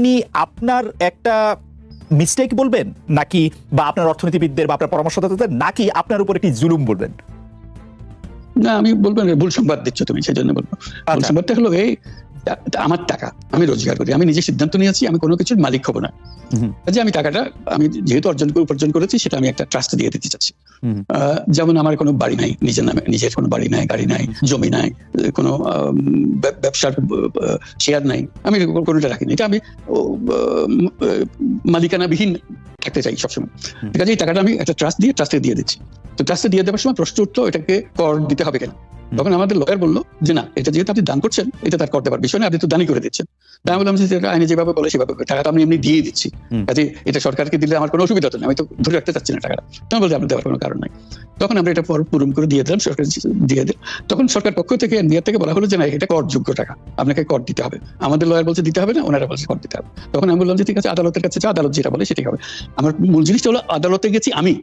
আপনি আপনার একটা মিস্টেক বলবেন? নাকি বা আপনার অর্থনীতিবিদদের বা আপনার পরামর্শদাতাদের নাকি আপনার উপর একটি জুলুম বলবেন? না আমি বলবেন না, ভুল সংবাদ দিচ্ছ তুমি সেই জন্য বলব। ভুল আচ্ছা। সংবাদটা হলো এই আমার টাকা আমি রোজগার করি আমি নিজে সিদ্ধান্ত নিয়েছি আমি কোনো কিছুর মালিক হব না। যে আমি টাকাটা আমি যেহেতু অর্জন করে উপার্জন করেছি সেটা আমি একটা ট্রাস্ট দিয়ে দিতে চাচ্ছি। যেমন আমার কোনো বাড়ি নাই নিজের নামে নিজের কোনো বাড়ি নাই গাড়ি নাই জমি নাই কোনো ব্যবসার শেয়ার নাই আমি কোনোটা রাখিনি। এটা আমি মালিকানাবিহীন থাকতে চাই সবসময়। ঠিক আছে এই টাকাটা আমি একটা ট্রাস্ট দিয়ে ট্রাস্টে দিয়ে দিচ্ছি। তো ট্রাস্টে দিয়ে দেওয়ার সময় প্রশ্ন উঠল এটাকে কর দিতে হবে কেন? তখন আমাদের লয়ার বলল যে না এটা যেহেতু আপনি দান করছেন এটা তার করতে পারবে বিষয় আপনি তো দানই করে দিচ্ছেন। তাই আমি বললাম যে আইনে যেভাবে বলে সেভাবে টাকাটা আমি এমনি দিয়ে দিচ্ছি। কাজে এটা সরকারকে দিলে আমার কোনো অসুবিধা হতো না। আমি তো ধরে রাখতে চাচ্ছি না টাকাটা। তখন বলতে আপনি দেওয়ার কোনো কারণ নাই। তখন আমরা এটা পর পূরণ করে দিয়ে দিলাম সরকার দিয়ে দিল। তখন সরকার পক্ষ থেকে এনবিআর থেকে বলা হলো যে না এটা করযোগ্য টাকা। আপনাকে কর দিতে হবে। আমাদের লয়ার বলছে দিতে হবে না। ওনারা বলছে কর দিতে হবে। তখন আমি বললাম যে ঠিক আছে আদালতের কাছে যা আদালত যেটা বলে সেটাই হবে। আমার মূল জিনিসটা হলো আদালতে গেছি আমি।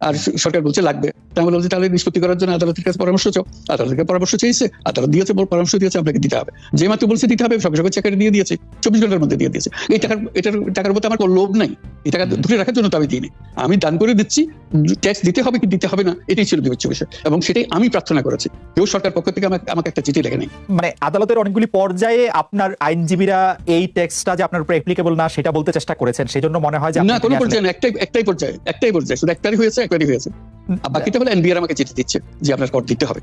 আর সরকার বলছে লাগবে। তাই আমি যে তাহলে নিষ্পত্তি করার জন্য আদালতের কাছে পরামর্শ চাও। আদালতের পরামর্শ চেয়েছে আদালত দিয়েছে পরামর্শ দিয়েছে আপনাকে দিতে হবে। যে মাত্র বলছে দিতে হবে সঙ্গে সঙ্গে চেকারে দিয়ে দিয়েছে চব্বিশ ঘণ্টার মধ্যে দিয়ে দিয়েছে। এই টাকার এটার টাকার মধ্যে আমার কোনো লোভ নাই। এই টাকা ধরে রাখার জন্য তো আমি দিইনি। আমি দান করে দিচ্ছি ট্যাক্স দিতে হবে কি দিতে হবে না এটাই ছিল বিবেচ্য বিষয়। এবং সেটাই আমি প্রার্থনা করেছি। কেউ সরকার পক্ষ থেকে আমাকে আমাকে একটা চিঠি লেখে নেই মানে আদালতের অনেকগুলি পর্যায়ে আপনার আইনজীবীরা এই ট্যাক্সটা যে আপনার উপর অ্যাপ্লিকেবল না সেটা বলতে চেষ্টা করেছেন। সেই জন্য মনে হয় যে না কোনো পর্যায়ে একটাই একটাই পর্যায়ে। একটাই পর্যায়ে। শুধু একটারই হয়েছে হয়েছে। আর বাকিটা হলো এনবিআর আমাকে চিঠি দিচ্ছে যে আপনার কর দিতে হবে।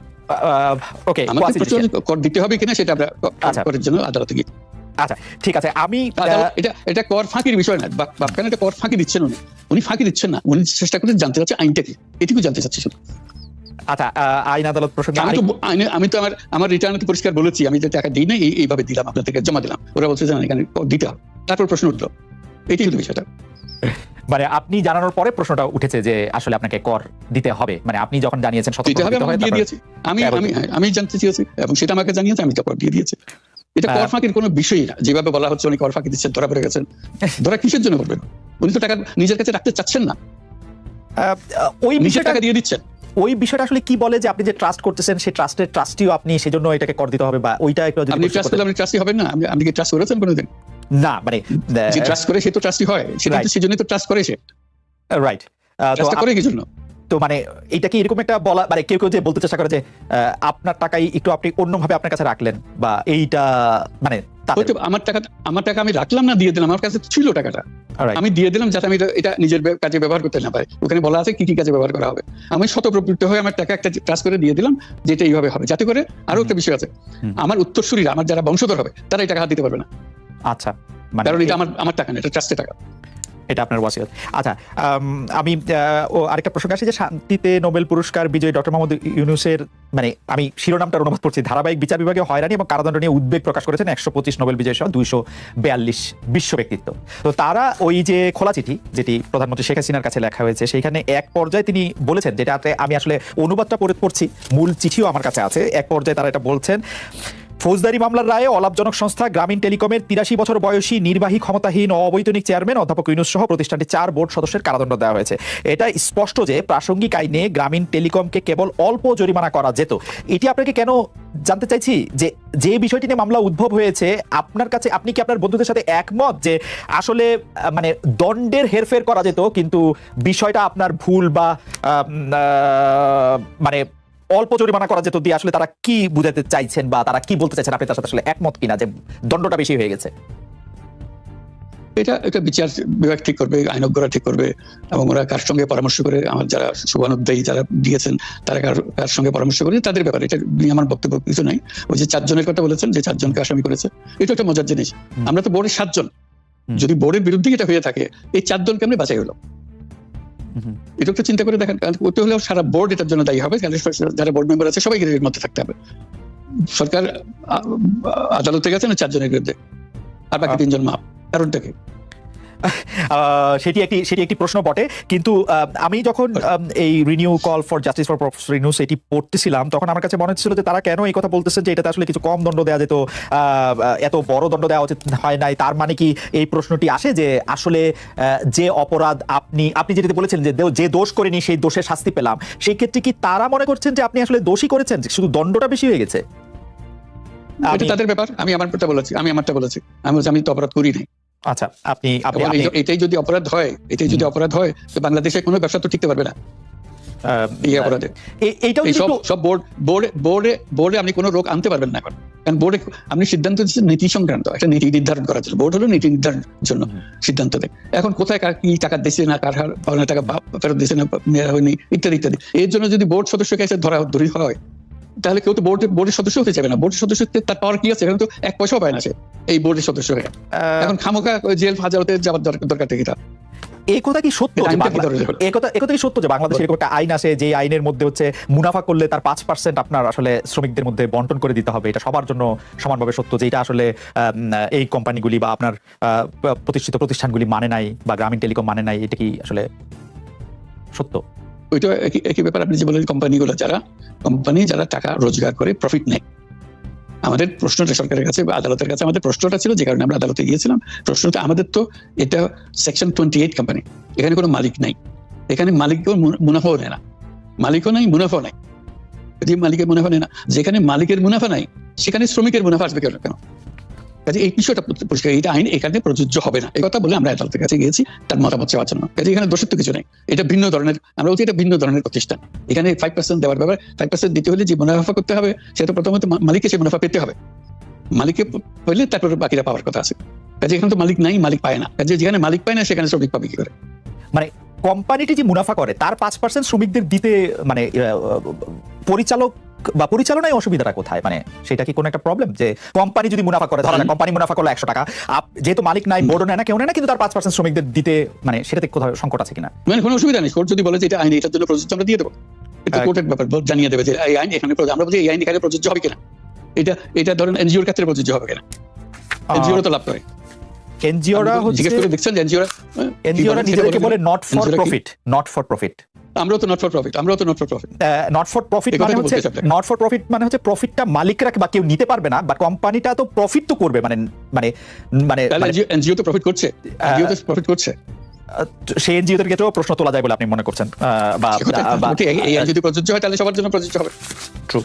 ওকে আমাকে কর দিতে হবে কিনা সেটা আমরা ক- আচ্ছা। করের জন্য আদালতে গিয়ে। আচ্ছা ঠিক আছে। আমি এটা এটা কর ফাঁকির বিষয় না। বাপখানে এটা কর ফাঁকি দিচ্ছেন উনি। উনি ফাঁকি দিচ্ছেন না। উনি চেষ্টা করে জানতে চাচ্ছে আইনটা কি এটুকু জানতে চাচ্ছি শুধু। আচ্ছা আইন আদালত প্রসঙ্গে আমি তো আমি আমার আমার রিটার্ন পরিষ্কার বলেছি। আমি যে টাকা দিই না এই- এইভাবে দিলাম আপনাদেরকে জমা দিলাম। ওরা বলছে যে না, এখানে কর দিতে হবে। তারপর প্রশ্ন উঠল এটাই হলো বিষয়টা। মানে আপনি জানানোর পরে প্রশ্নটা উঠেছে যে আসলে আপনাকে কর দিতে হবে। মানে আপনি যখন জানিয়েছেন দিতে হবে আমি দিয়ে দিয়েছি। আমি আমি হ্যাঁ, আমি জানতে চেয়েছি এবং সেটা আমাকে জানিয়েছে আমি কর দিয়ে দিয়েছি। এটা কর হ্যাঁ। ফাঁকির কোনো বিষয়ই না। যেভাবে বলা হচ্ছে উনি কর ফাঁকি দিচ্ছেন ধরা পড়ে গেছেন। ধরা কিসের জন্য করবেন উনি তো টাকা নিজের কাছে রাখতে চাচ্ছেন না। ওই নিজের বিষয়টা টাকা দিয়ে দিচ্ছেন। ওই বিষয়টা আসলে কি বলে যে আপনি যে ট্রাস্ট করতেছেন সেই ট্রাস্টের ট্রাস্টিও আপনি সেজন্য এটাকে কর দিতে হবে বা ওইটা একটু আপনি ট্রাস্ট করলে আপনি ট্রাস্টি হবেন না। আপনি- আপনি কি ট্রাস্ট করেছেন কোনোদিন? না মানে যে ট্রাস্ট করে সে তো ট্রাস্টি হয় সেটা সেজন্যই তো ট্রাস্ট করে সে রাইট তো করে কি জন্য? তো মানে এটা কি এরকম একটা বলা মানে কেউ কেউ যে বলতে চেষ্টা করে যে আপনার টাকাই একটু আপনি অন্যভাবে আপনার কাছে রাখলেন বা এইটা মানে আমার টাকা আমার টাকা আমি রাখলাম না দিয়ে দিলাম আমার কাছে ছিল টাকাটা। আমি দিয়ে দিলাম যাতে আমি এটা- নিজের কাজে ব্যবহার করতে না পারি। ওখানে বলা আছে কি কি কাজে ব্যবহার করা হবে। আমি শতপ্রবৃত্ত হয়ে আমার টাকা একটা ট্রান্স করে দিয়ে দিলাম যেটা এইভাবে হবে। যাতে করে আরও একটা বিষয় আছে। আমার উত্তরসূরিরা আমার যারা বংশধর হবে তারা এই টাকা হাত দিতে পারবে না। আচ্ছা মানে কারণ এটা আমার আমার টাকা না এটা ট্রাস্টের টাকা। এটা আপনার ওয়াসিয়ত। আচ্ছা আমি ও আরেকটা প্রসঙ্গ আসে যে শান্তিতে নোবেল পুরস্কার বিজয়ী ডক্টর মোহাম্মদ ইউনুসের মানে আমি শিরোনামটার অনুবাদ করছি ধারাবাহিক বিচার বিভাগে হয়রানি এবং কারাদণ্ড নিয়ে উদ্বেগ প্রকাশ করেছেন একশো পঁচিশ নোবেল বিজয় সহ দুইশো বিয়াল্লিশ বিশ্ব ব্যক্তিত্ব। তো তারা ওই যে খোলা চিঠি যেটি প্রধানমন্ত্রী শেখ হাসিনার কাছে লেখা হয়েছে সেইখানে এক পর্যায়ে তিনি বলেছেন যেটাতে আমি আসলে অনুবাদটা পড়ে পড়ছি মূল চিঠিও আমার কাছে আছে এক পর্যায়ে তারা এটা বলছেন ফৌজদারি মামলার রায়ে অলাভজনক সংস্থা গ্রামীণ টেলিকমের তিরাশি বছর বয়সী নির্বাহী ক্ষমতাহীন অবৈতনিক চেয়ারম্যান অধ্যাপক ইউনুস সহ প্রতিষ্ঠানটি চার বোর্ড সদস্যের কারাদণ্ড দেওয়া হয়েছে। এটা স্পষ্ট যে প্রাসঙ্গিক আইনে গ্রামীণ টেলিকমকে কেবল অল্প জরিমানা করা যেত। এটি আপনাকে কেন জানতে চাইছি যে যে বিষয়টি নিয়ে মামলা উদ্ভব হয়েছে, আপনার কাছে আপনি কি আপনার বন্ধুদের সাথে একমত যে আসলে মানে দণ্ডের হেরফের করা যেত, কিন্তু বিষয়টা আপনার ভুল বা মানে অল্প জরিমানা করা যেত দিয়ে আসলে তারা কি বুঝাতে চাইছেন বা তারা কি বলতে চাইছেন? আপনি তার সাথে আসলে একমত কিনা যে দণ্ডটা বেশি হয়ে গেছে? এটা এটা বিচার বিভাগ ঠিক করবে আইনজ্ঞরা ঠিক করবে এবং ওরা কার সঙ্গে পরামর্শ করে আমার যারা শুভানুদ্দায়ী যারা দিয়েছেন তারা কার কার সঙ্গে পরামর্শ করে তাদের ব্যাপারে। এটা নিয়ে আমার বক্তব্য কিছু নাই। ওই যে চারজনের কথা বলেছেন যে চারজনকে আসামি করেছে এটা একটা মজার জিনিস। আমরা তো বোর্ডের সাতজন। যদি বোর্ডের বিরুদ্ধে এটা হয়ে থাকে এই চারজনকে কেমনে বাঁচাই হলো হুম। এটা একটু চিন্তা করে দেখেন করতে ওটা হলেও সারা বোর্ড এটার জন্য দায়ী হবে যারা বোর্ড মেম্বার আছে সবাই গ্রেডের মধ্যে থাকতে হবে। সরকার আদালতে গেছে না চারজনের বিরুদ্ধে। আর বাকি তিনজন মাপ কারণটা কি? আহ, সেটি একটি সেটি একটি প্রশ্ন বটে। কিন্তু আমি যখন এই renew call for justice for professor renews এটি পড়তেছিলাম তখন আমার কাছে মনে হচ্ছিল যে তারা কেন এই কথা বলতেছে যে এটাতে আসলে কিছু কম দণ্ড দেওয়া যেত এত বড় দণ্ড দেওয়া উচিত হয় নাই তার মানে কি এই প্রশ্নটি আসে যে আসলে যে অপরাধ আপনি আপনি যেটা বলেছিলেন যে যে দোষ করেনি সেই দোষের শাস্তি পেলাম সেই ক্ষেত্রে কি তারা মনে করছেন যে আপনি আসলে দোষী করেছেন শুধু দণ্ডটা বেশি হয়ে গেছে? তাদের ব্যাপার আমি আমারটা বলেছি আমি আমারটা বলেছি আমি বলছি আমি তো অপরাধ করি নাই। আচ্ছা আপনি এটাই যদি অপরাধ হয় এটাই যদি অপরাধ হয় তো বাংলাদেশে কোনো ব্যবসা তো টিকতে পারবে না। এই অপরাধে। এইটাও সব সব বোর্ড বোর্ডে বোর্ডে বোর্ডে আপনি কোনো রোগ আনতে পারবেন না এখন। কারণ বোর্ডে আপনি সিদ্ধান্ত দিচ্ছেন নীতি সংক্রান্ত একটা নীতি নির্ধারণ করার জন্য। বোর্ড হলো নীতি নির্ধারণের জন্য সিদ্ধান্ত দেয়। এখন কোথায় কার কি টাকা দিচ্ছে না কার হার টাকা ফেরত দিচ্ছে না নেওয়া হয়নি ইত্যাদি ইত্যাদি। এর জন্য যদি বোর্ড সদস্যকে এসে ধরা ধরি হয় তাহলে কেউ তো বোর্ডের বোর্ডের সদস্য হতে যাবে না। বোর্ডের সদস্য তার পাওয়ার কি আছে? এখানে তো এক পয়সাও পায় না সে এই বোর্ডের সদস্য হয়ে। এখন খামোকা জেল হাজারতে যাওয়ার দরকার থেকে এটা এই কথা কি সত্য যে আইনটা কি সত্য যে বাংলাদেশে এরকম একটা আইন আছে যে আইনের মধ্যে হচ্ছে মুনাফা করলে তার পাঁচ পার্সেন্ট আপনার আসলে শ্রমিকদের মধ্যে বন্টন করে দিতে হবে। এটা সবার জন্য সমানভাবে সত্য যে এটা আসলে এই কোম্পানিগুলি বা আপনার প্রতিষ্ঠিত প্রতিষ্ঠানগুলি মানে নাই বা গ্রামীণ টেলিকম মানে নাই। এটা কি আসলে সত্য? ওইটা একই ব্যাপার আপনি যে কোম্পানিগুলো যারা কোম্পানি যারা টাকা রোজগার করে প্রফিট নেয়। আমাদের প্রশ্নটা সরকারের কাছে বা আদালতের কাছে, আমাদের প্রশ্নটা ছিল যে কারণে আমরা আদালতে গিয়েছিলাম। প্রশ্নটা আমাদের তো এটা সেকশন টোয়েন্টি এইট কোম্পানি এখানে কোনো মালিক নাই। এখানে মুনাফাও নেয় না। মালিকও নাই, মুনাফাও নাই যদি মালিকের মুনাফা নেয় না, যেখানে মালিকের মুনাফা নাই, সেখানে শ্রমিকের মুনাফা আসবে কেন কেন? কাজে এই বিষয়টা পরিষ্কার এটা আইন এখানে প্রযোজ্য হবে না। এই কথা বলে আমরা আদালতের কাছে গিয়েছি, তার মতামত চাওয়ার জন্য। কাজে এখানে দোষের তো কিছু নেই। এটা ভিন্ন ধরনের আমরা বলছি এটা ভিন্ন ধরনের প্রতিষ্ঠান। এখানে ফাইভ পার্সেন্ট দেওয়ার ব্যাপার ফাইভ পার্সেন্ট দিতে হলে যে মুনাফা করতে হবে, সেটা প্রথমত মালিককে সে মুনাফা পেতে হবে। মালিককে পেলে তারপরে বাকিরা পাওয়ার কথা আছে। কাজে এখানে তো মালিক নাই, মালিক পায় না। কাজে যেখানে মালিক পায় না, সেখানে শ্রমিক পাবে কি করে? মানে কোম্পানিটি যে মুনাফা করে, তার পাঁচ পার্সেন্ট শ্রমিকদের দিতে মানে পরিচালক বা পরিচালনায় অসুবিধাটা কোথায়? মানে সেটা কি কোনো একটা প্রবলেম যে কোম্পানি যদি মুনাফা করে ধরা কোম্পানি মুনাফা করল একশো টাকা। যেহেতু মালিক নাই বোর্ডও নেয় না কেউ নেয় না কিন্তু তার পাঁচ পার্সেন্ট শ্রমিকদের দিতে মানে সেটাতে কোথাও সংকট আছে কিনা? মানে কোনো অসুবিধা নেই। কোর্ট যদি বলে যে এটা আইন এটার জন্য প্রযোজ্য আমরা দিয়ে দেবো। এটা কোর্টের ব্যাপার জানিয়ে দেবে যে এই আইন এখানে। আমরা বলছি এই আইন এখানে প্রযোজ্য হবে কিনা? এটা এটা ধরেন এনজিওর ক্ষেত্রে প্রযোজ্য হবে কিনা? এনজিওরা তো লাভ করে। এনজিওরা হচ্ছে দেখছেন এনজিওরা এনজিওরা নিজেদেরকে বলে not for? Profit not for profit আমরাও তো নট ফর প্রফিট আমরাও তো not for profit not for profit মানে হচ্ছে। নট ফর প্রফিট মানে হচ্ছে প্রফিটটা মালিকরা বা কেউ নিতে পারবে না বা কোম্পানিটা তো প্রফিট তো করবে মানে মানে মানে মানে, এনজিও তো প্রফিট করছে? এনজিও তো প্রফিট করছে? সেই এনজিওদের ক্ষেত্রেও প্রশ্ন তোলা যায় বলে আপনি মনে করছেন বা এই এনজিও প্রযোজ্য হয় তাহলে সবার জন্য প্রযোজ্য হবে। ট্রু